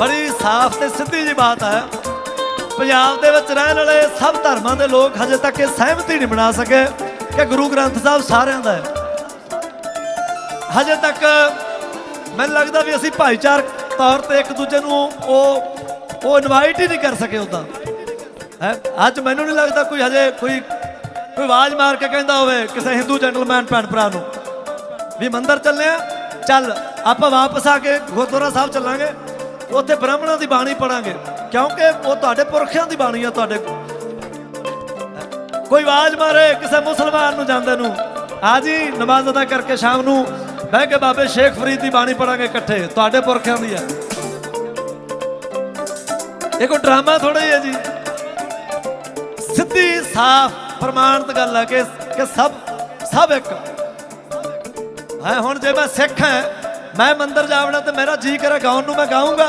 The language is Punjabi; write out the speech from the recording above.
ਬੜੀ ਸਾਫ਼ ਤੇ ਸਿੱਧੀ ਜੀ ਬਾਤ ਹੈ। ਪੰਜਾਬ ਦੇ ਵਿੱਚ ਰਹਿਣ ਵਾਲੇ ਸਭ ਧਰਮਾਂ ਦੇ ਲੋਕ ਹਜੇ ਤੱਕ ਇਹ ਸਹਿਮਤੀ ਨਹੀਂ ਬਣਾ ਸਕੇ ਕਿ ਗੁਰੂ ਗ੍ਰੰਥ ਸਾਹਿਬ ਸਾਰਿਆਂ ਦਾ ਹੈ। ਹਜੇ ਤੱਕ ਮੈਨੂੰ ਲੱਗਦਾ ਵੀ ਅਸੀਂ ਭਾਈਚਾਰਕ ਤੌਰ ਤੇ ਇੱਕ ਦੂਜੇ ਨੂੰ ਉਹ ਉਹ ਇਨਵਾਈਟ ਹੀ ਨਹੀਂ ਕਰ ਸਕੇ ਉਦਾਂ ਹੈ? ਅੱਜ ਮੈਨੂੰ ਨਹੀਂ ਲੱਗਦਾ ਕੋਈ ਹਜੇ ਕੋਈ ਕੋਈ ਆਵਾਜ਼ ਮਾਰ ਕੇ ਕਹਿੰਦਾ ਹੋਵੇ ਕਿਸੇ ਹਿੰਦੂ ਜੈਂਟਲਮੈਨ ਭੈਣ ਭਰਾ ਨੂੰ ਵੀ ਮੰਦਰ ਚੱਲੇ ਆ, ਚੱਲ, ਆਪਾਂ ਵਾਪਸ ਆ ਕੇ ਗੁਰਦੁਆਰਾ ਸਾਹਿਬ ਚੱਲਾਂਗੇ। ਉੱਥੇ ਬ੍ਰਾਹਮਣਾਂ ਦੀ ਬਾਣੀ ਪੜਾਂਗੇ। ਕਿਉਂਕਿ ਉਹ ਤੁਹਾਡੇ ਪੁਰਖਿਆਂ ਦੀ ਬਾਣੀ ਆ, ਤੁਹਾਡੇ ਕੋਈ ਆਵਾਜ਼ ਮਾਰੇ ਕਿਸੇ ਮੁਸਲਮਾਨ ਨੂੰ ਜਾਂਦੇ ਨੂੰ। ਆ ਜੀ, ਨਮਾਜ਼ ਅਦਾ ਕਰਕੇ ਸ਼ਾਮ ਨੂੰ ਬਹਿ ਕੇ ਬਾਬੇ ਸ਼ੇਖ ਫਰੀਦ ਦੀ ਬਾਣੀ ਪੜਾਂਗੇ ਇਕੱਠੇ। ਤੁਹਾਡੇ ਪੁਰਖਿਆਂ ਦੀ ਆ। ਇਹ ਕੋਈ ਡਰਾਮਾ ਥੋੜਾ ਹੀ ਹੈ ਜੀ। ਸਿੱਧੀ, ਸਾਫ਼, ਪ੍ਰਮਾਣਿਤ ਗੱਲ ਹੈ ਕਿ ਕਿ ਸਭ ਸਭ ਇੱਕ। ਹੈ, ਹੁਣ ਜੇ ਮੈਂ ਸਿੱਖ ਹਾਂ, ਮੈਂ ਮੰਦਰ ਜਾਵਣਾ ਤੇ ਮੇਰਾ ਜੀ ਕਰੇ, ਗਾਉਣ ਨੂੰ ਮੈਂ ਗਾਉਂਗਾ